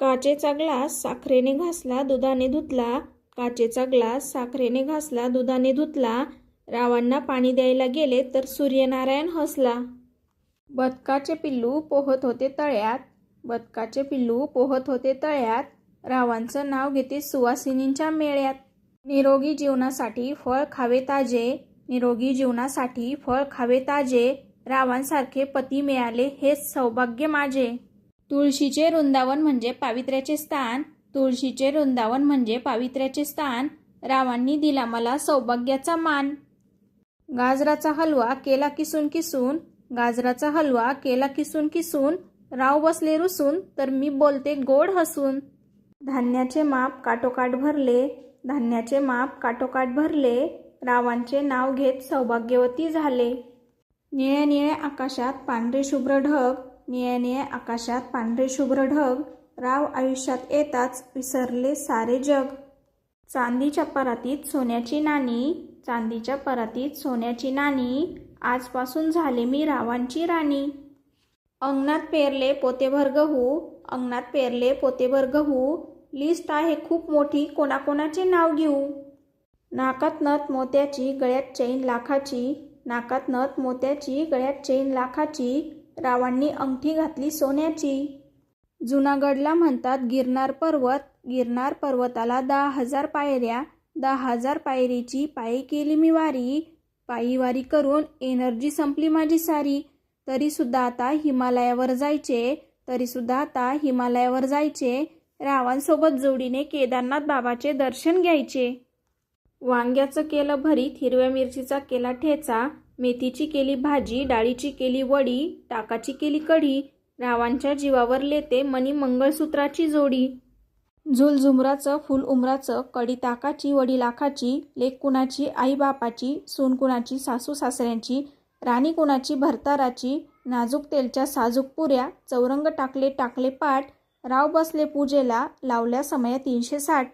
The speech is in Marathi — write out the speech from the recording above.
काचेचा ग्लास साखरेने घासला दुधाने धुतला. काचेचा ग्लास साखरेने घासला दुधाने धुतला. रावांना पाणी द्यायला गेले तर सूर्यनारायण हसला. बदकाचे पिल्लू पोहत होते तळ्यात. बदकाचे पिल्लू पोहत होते तळ्यात. रावांचं नाव घेते सुवासिनींच्या मेळ्यात. निरोगी जीवनासाठी फळ खावे ताजे. निरोगी जीवनासाठी फळ खावे ताजे. रावांसारखे पती मिळाले हेच सौभाग्य माझे. तुळशीचे वृंदावन म्हणजे पावित्र्याचे स्थान तुळशीचे वृंदावन म्हणजे पावित्र्याचे स्थान रावांनी दिला मला सौभाग्याचा मान. गाजराचा हलवा केला किसून किसून गाजराचा हलवा केला किसून किसून राव बसले रुसून तर मी बोलते गोड हसून. धान्याचे माप काटोकाट भरले धान्याचे माप काटोकाट भरले रावांचे नाव घेत सौभाग्यवती झाले. निळ्या निळ्या आकाशात पांढरे शुभ्र ढग निळ्या आकाशात पांढरे शुभ्र ढग राव आयुष्यात येताच विसरले सारे जग. चांदीच्या परातीत सोन्याची नाणी चांदीच्या परातीत सोन्याची नाणी आजपासून झाले मी रावांची राणी. अंगणात पेरले पोतेभर गहू अंगणात पेरले पोतेभर गहू लिस्ट आहे खूप मोठी कोणाकोणाचे नाव घेऊ? नाकात नथ मोत्याची गळ्यात चैन लाखाची नाकात नथ मोत्याची गळ्यात चैन लाखाची रावांनी अंगठी घातली सोन्याची. जुनागडला म्हणतात गिरनार पर्वत गिरनार पर्वताला दहा हजार पायऱ्या दहा हजार पायरीची पायी केली मी वारी. पायी वारी करून एनर्जी संपली माझी सारी. तरीसुद्धा आता हिमालयावर जायचे तरीसुद्धा आता हिमालयावर जायचे. रावांसोबत जोडीने केदारनाथ बाबाचे दर्शन घ्यायचे. वांग्याचं केलं भरीत हिरव्या मिरचीचा केला ठेचा. मेथीची केली भाजी डाळीची केली वडी टाकाची केली कढी रावांच्या जीवावर लेते मनी मंगळसूत्राची जोडी. झुलझुमराचं फुल उमराचं कडी ताकाची वडी लाखाची लेक कुणाची आई बापाची सून कुणाची सासू सासऱ्यांची राणी कुणाची भरताराची नाजूक तेलच्या साजूक पुऱ्या चौरंग टाकले टाकले पाठ राव बसले पूजेला लावल्या समया तीनशे साठ.